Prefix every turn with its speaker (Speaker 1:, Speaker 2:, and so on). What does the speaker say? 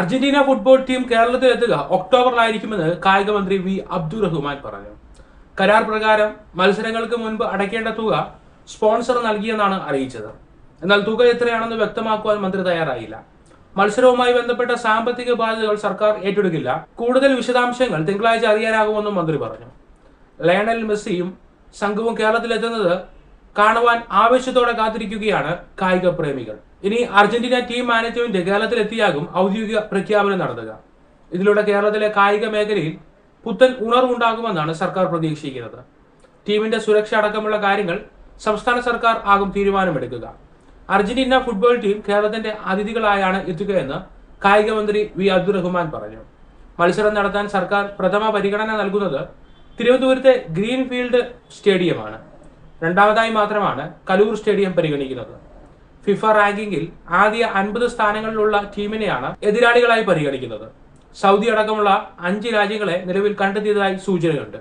Speaker 1: Argentina football team കേരളത്തിൽ കേരളത്തിലെത്തുക ഒക്ടോബറിലായിരിക്കുമെന്ന് കായിക മന്ത്രി വി അബ്ദുൾ റഹ്മാൻ പറഞ്ഞു. കരാർ പ്രകാരം മത്സരങ്ങൾക്ക് മുൻപ് അടയ്ക്കേണ്ട തുക സ്പോൺസർ നൽകിയെന്നാണ് അറിയിച്ചത്. എന്നാൽ തുക എത്രയാണെന്ന് വ്യക്തമാക്കുവാൻ മന്ത്രി തയ്യാറായില്ല. മത്സരവുമായി ബന്ധപ്പെട്ട സാമ്പത്തിക ബാധ്യതകൾ സർക്കാർ ഏറ്റെടുക്കില്ല. കൂടുതൽ വിശദാംശങ്ങൾ തിങ്കളാഴ്ച അറിയാനാകുമെന്നും മന്ത്രി പറഞ്ഞു. ലയണൽ മെസ്സിയും സംഘവും കേരളത്തിലെത്തുന്നത് കാണുവാൻ ആവേശത്തോടെ കാത്തിരിക്കുകയാണ് കായിക പ്രേമികൾ. ഇനി അർജന്റീന ടീം മാനേജ്മെന്റ് കേരളത്തിലെത്തിയാകും ഔദ്യോഗിക പ്രഖ്യാപനം നടത്തുക. ഇതിലൂടെ കേരളത്തിലെ കായിക മേഖലയിൽ പുത്തൻ ഉണർവുണ്ടാകുമെന്നാണ് സർക്കാർ പ്രതീക്ഷിക്കുന്നത്. ടീമിന്റെ സുരക്ഷ അടക്കമുള്ള കാര്യങ്ങൾ സംസ്ഥാന സർക്കാർ ആകും തീരുമാനമെടുക്കുക. അർജന്റീന ഫുട്ബോൾ ടീം കേരളത്തിന്റെ അതിഥികളായാണ് എത്തുകയെന്ന് കായിക മന്ത്രി വി. അബ്ദുറഹ്മാൻ പറഞ്ഞു. മത്സരം നടത്താൻ സർക്കാർ പ്രഥമ പരിഗണന നൽകുന്നത് തിരുവനന്തപുരത്തെ ഗ്രീൻഫീൽഡ് സ്റ്റേഡിയമാണ്. രണ്ടാമതായി മാത്രമാണ് കലൂർ സ്റ്റേഡിയം പരിഗണിക്കുന്നത്. ഫിഫ റാങ്കിങ്ങിൽ ആദ്യ അൻപത് സ്ഥാനങ്ങളിലുള്ള ടീമിനെയാണ് എതിരാളികളായി പരിഗണിക്കുന്നത്. സൗദി അടക്കമുള്ള അഞ്ച് രാജ്യങ്ങളെ നിലവിൽ കണ്ടെത്തിയതായി സൂചനയുണ്ട്.